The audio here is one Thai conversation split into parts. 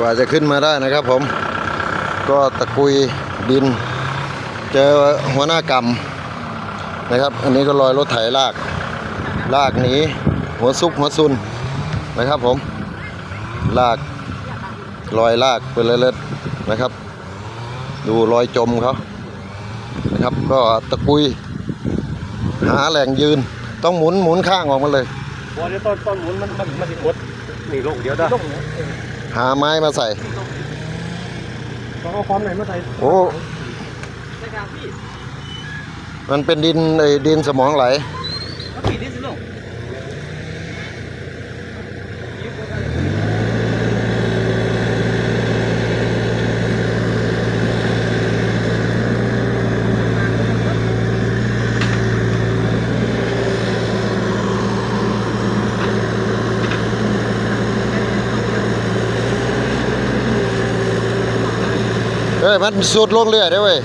กว่าจะขึ้นมาได้นะครับผมก็ตะกุยดิน เจอหัวหน้ากรรมนะครับ อันนี้ก็ลอยรถไถลากลากหนีหัวซุกหัวซุนนะครับผม ลากลอยลากไปเลยเลยๆนะครับ ดูรอยจมเขานะครับ ก็ตะกุย หาแหล่งยืนต้องหมุนหมุนข้างออกมาเลยบอลเนี่ยตอนตอนหมุนมันมันมันสิกดนี่ลงเดียวได้ หาไม้มาใส่ต้องเอาความไหนมาใส่โอ้มันเป็นดินไอ้ดินสมองไหล เอ้ยมันสุดลงเรื่อยได้เว้ย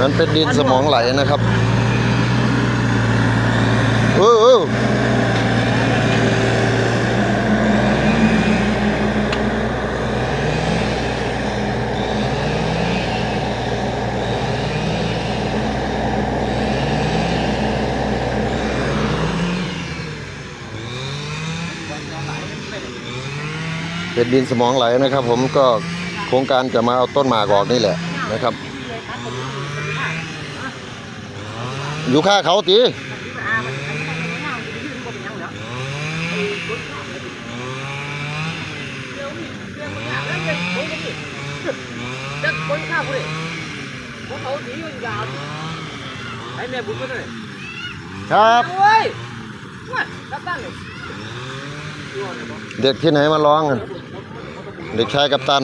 มันเป็นดินสมองไหลนะครับ เป็นดินสมองไหลนะครับ ผมก็โครงการจะมาเอาต้นหมากออกนี่แหละนะครับอยู่ข้าเขาตีครับเเด็กที่ไหนมาร้องกันเด็กชายกัปตัน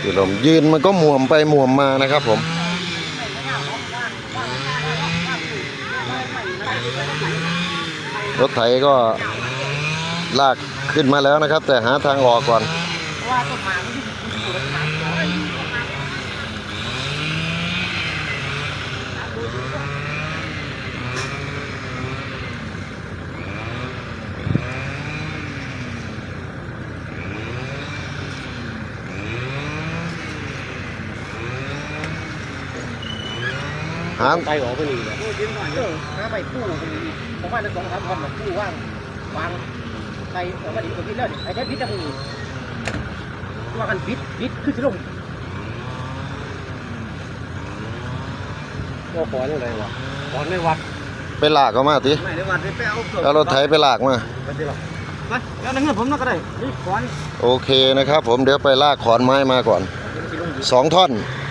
ที่ลมยืนมันก็หม่วมไปหม่วมมานะครับผม รถไถก็ลากขึ้นมาแล้วนะครับ แต่หาทางออกก่อน หาไตออกไปนี่แหละน้าไปกู้ผมว่าจะสองสามวันมากู้ว่างวางไปแต่ว่าดีกว่าพิษแล้วไอ้แค่พิษจะมีว่ากันพิษพิษคือสิลงก็ขอยังไงวะขอนไม่วัดไปลากเขามาทีไม่ได้วันไปเอาเกือบแล้วรถไถไปลากมาไม่ใช่หรอกไปแล้วนั่งเงินผมนั่งก็ได้นี่ก้อนโอเคนะครับ ผมเดี๋ยวไปลากขอนไม้มาก่อนสองท่อนเ